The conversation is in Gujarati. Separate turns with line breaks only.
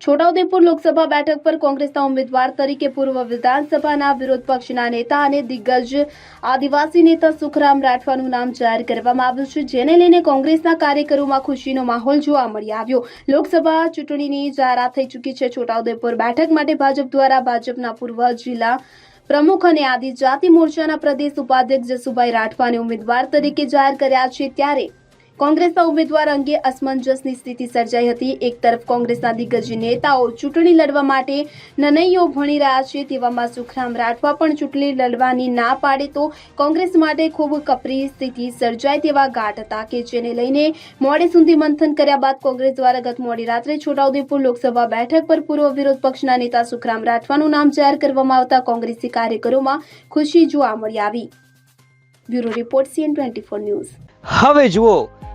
છોટાઉદેપુર લોકસભા બેઠક પર કોંગ્રેસના ઉમેદવાર તરીકે પૂર્વ વિધાનસભાના વિરોધ પક્ષના નેતા અને દિગ્ગજ આદિવાસી નેતા સુખરામ રાઠવાનું નામ જાહેર કરવામાં આવ્યું છે, જેને લઈને કોંગ્રેસના કાર્યકરોમાં ખુશીનો માહોલ જોવા મળી આવ્યો. લોકસભા ચૂંટણીની જાહેરાત થઈ ચૂકી છે, છોટાઉદેપુર બેઠક માટે ભાજપ દ્વારા ભાજપના પૂર્વ જિલ્લા પ્રમુખ અને આદિજાતિ મોરચાના પ્રદેશ ઉપાધ્યક્ષ જસુભાઈ રાઠવાને ઉમેદવાર તરીકે જાહેર કર્યા છે, ત્યારે કોંગ્રેસના ઉમેદવાર અંગે અસમંજસની સ્થિતિ સર્જાઈ હતી. એક તરફ કોંગ્રેસના દિગ્ગજ નેતાઓ ચૂંટણી લડવા માટે નનૈયો ભણી રહ્યા છે, તેવામાં સુખરામ રાઠવા પણ ચૂંટણી લડવાની ના પાડે તો કોંગ્રેસ માટે ખૂબ કપરી સ્થિતિ સર્જાય તેવા ગાઢ હતા કે જેને લઈને મોડે સુધી મંથન કર્યા બાદ કોંગ્રેસ દ્વારા ગત મોડી રાત્રે છોટાઉદેપુર લોકસભા બેઠક પર પૂર્વ વિરોધ પક્ષના નેતા સુખરામ રાઠવાનું નામ જાહેર કરવામાં આવતા કોંગ્રેસી કાર્યકરોમાં ખુશી જોવા મળી આવી. Bureau report, C N twenty news.
હવે જુઓ